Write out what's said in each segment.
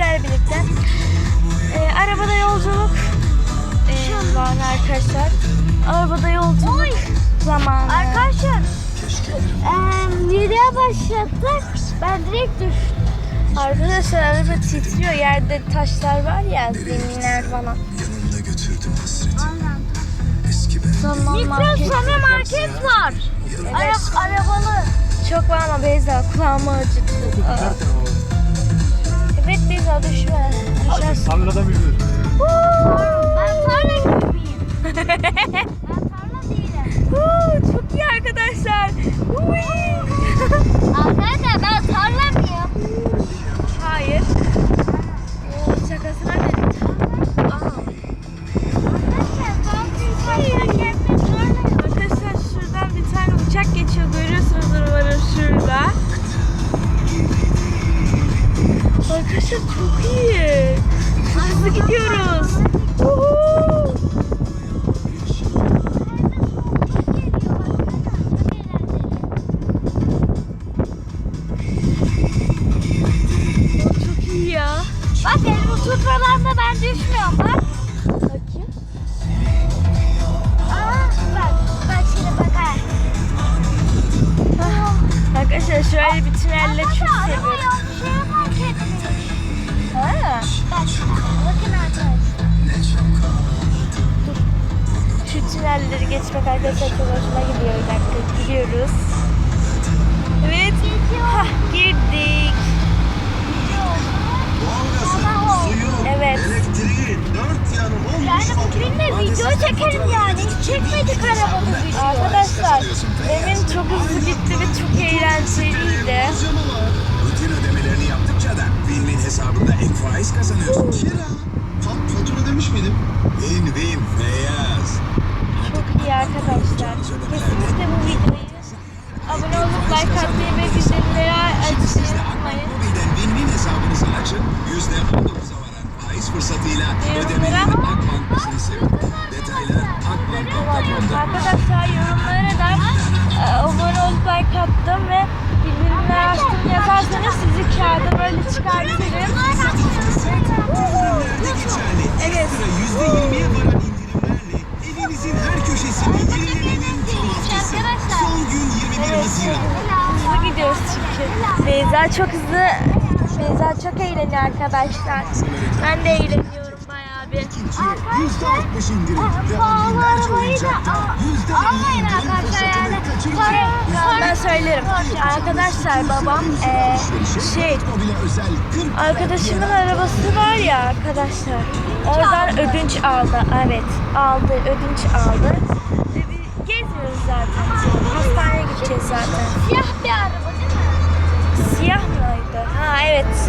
sizlerle birlikte. Ee, arabada yolculuk ee, var arkadaşlar. Arabada yolculuk zamanı. Arkadaşlar eee videoya başlattık. Ben direkt düştüm. Arkadaşlar araba titriyor. Yerde taşlar var ya zeminler falan. Yanımda götürdüm hasreti. Eski ben Zaman Mikro market. sana market var. Ara, arabalı. Çok var ama Beyza kulağımı acıttı. Aa. Beyza düşme. Düşersin. Tarlada yürüyorsun? Ben tarla gibiyim. ben tarla değilim. Çok iyi. Arkadaşlar Hızlı gidiyoruz. Çok iyi ya. Bak elimi tutmadan da ben düşmüyorum bak. Bakayım. Aa, bak bak şimdi bak ha. Arkadaşlar şöyle bir tünelle çok tünelleri geçmek arkadaşlar çok hoşuma gidiyor. Bir dakika gidiyoruz. Evet. Hah girdik. Evet. elektriği, dört yanı olmuş Yani fatura. bugün de Adrese video çekelim yani. Hiç çekmedik arabada video. Arkadaşlar demin çok hızlı gitti ve çok eğlenceliydi. Rutin ödemelerini yaptıkça da Win-Win hesabında ek faiz kazanıyorsun. Kira. Fa- fatura demiş miydim? Win-Win Feyyaz. Çok iyi arkadaşlar. Kesinlikle bu videoyu abone olup like atmayı ve bildirimleri açmayı Siz de Akbank unutmayın. Mobil'den Win-Win Yüzde 19'a varan faiz fırsatıyla Yorumlara- ödemeleri Akbank sevin. Detaylar akbank.com'da. Arkadaşlar yorumlara da e, abone olup like attım ve bildirimleri açtım yazarsanız sizi kağıda böyle çıkartırım. Evet. Ekstra yüzde yirmiye varan indirimlerle evinizin her köşesini yenilemenin tam haftası. Son gün 21 Evet. Haziran. Hızlı gidiyoruz çünkü. Beyza çok hızlı. Beyza çok eğleniyor arkadaşlar. Ben de eğleniyorum bayağı bir. İkinciye yüzde altmış indirim. Almayın arkadaşlar yani. Para- Ben söylerim. Arkadaşlar babam eee, şey Mobile özel 40 arkadaşımın arabası var ya arkadaşlar. Oradan ödünç aldı. Evet aldı ödünç aldı. Gezmiyoruz zaten. Hastaneye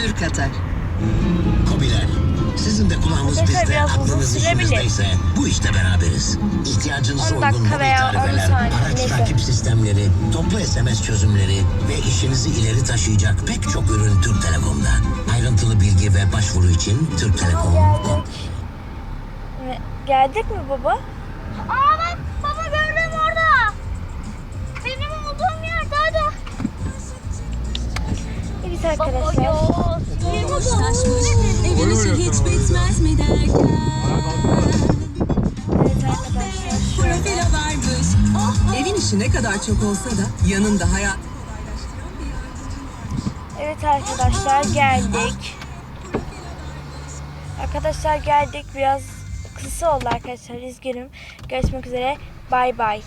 ömür katar. Kobiler, sizin de kulağınız Arkadaşlar bizde, biraz uzun aklınız sürebilir. işinizdeyse bu işte beraberiz. İhtiyacınıza 10 uygun dakika mobil veya 10 tarifeler, saniye, araç neyse. takip sistemleri, toplu SMS çözümleri ve işinizi ileri taşıyacak pek çok ürün Türk Telekom'da. Ayrıntılı bilgi ve başvuru için Türk Telekom. Geldik. Ve- Geldik mi baba? Aa bak baba gördüm orada. Benim olduğum yerde hadi. Evet Baba arkadaşlar. yok. Evin işi hiç bitmez mi derken Evet arkadaşlar. Profilo varmış Evin işi ne kadar çok olsa da yanında hayat Evet arkadaşlar geldik. Arkadaşlar geldik. Biraz kısa oldu arkadaşlar. Üzgünüm. Görüşmek üzere. Bay bay.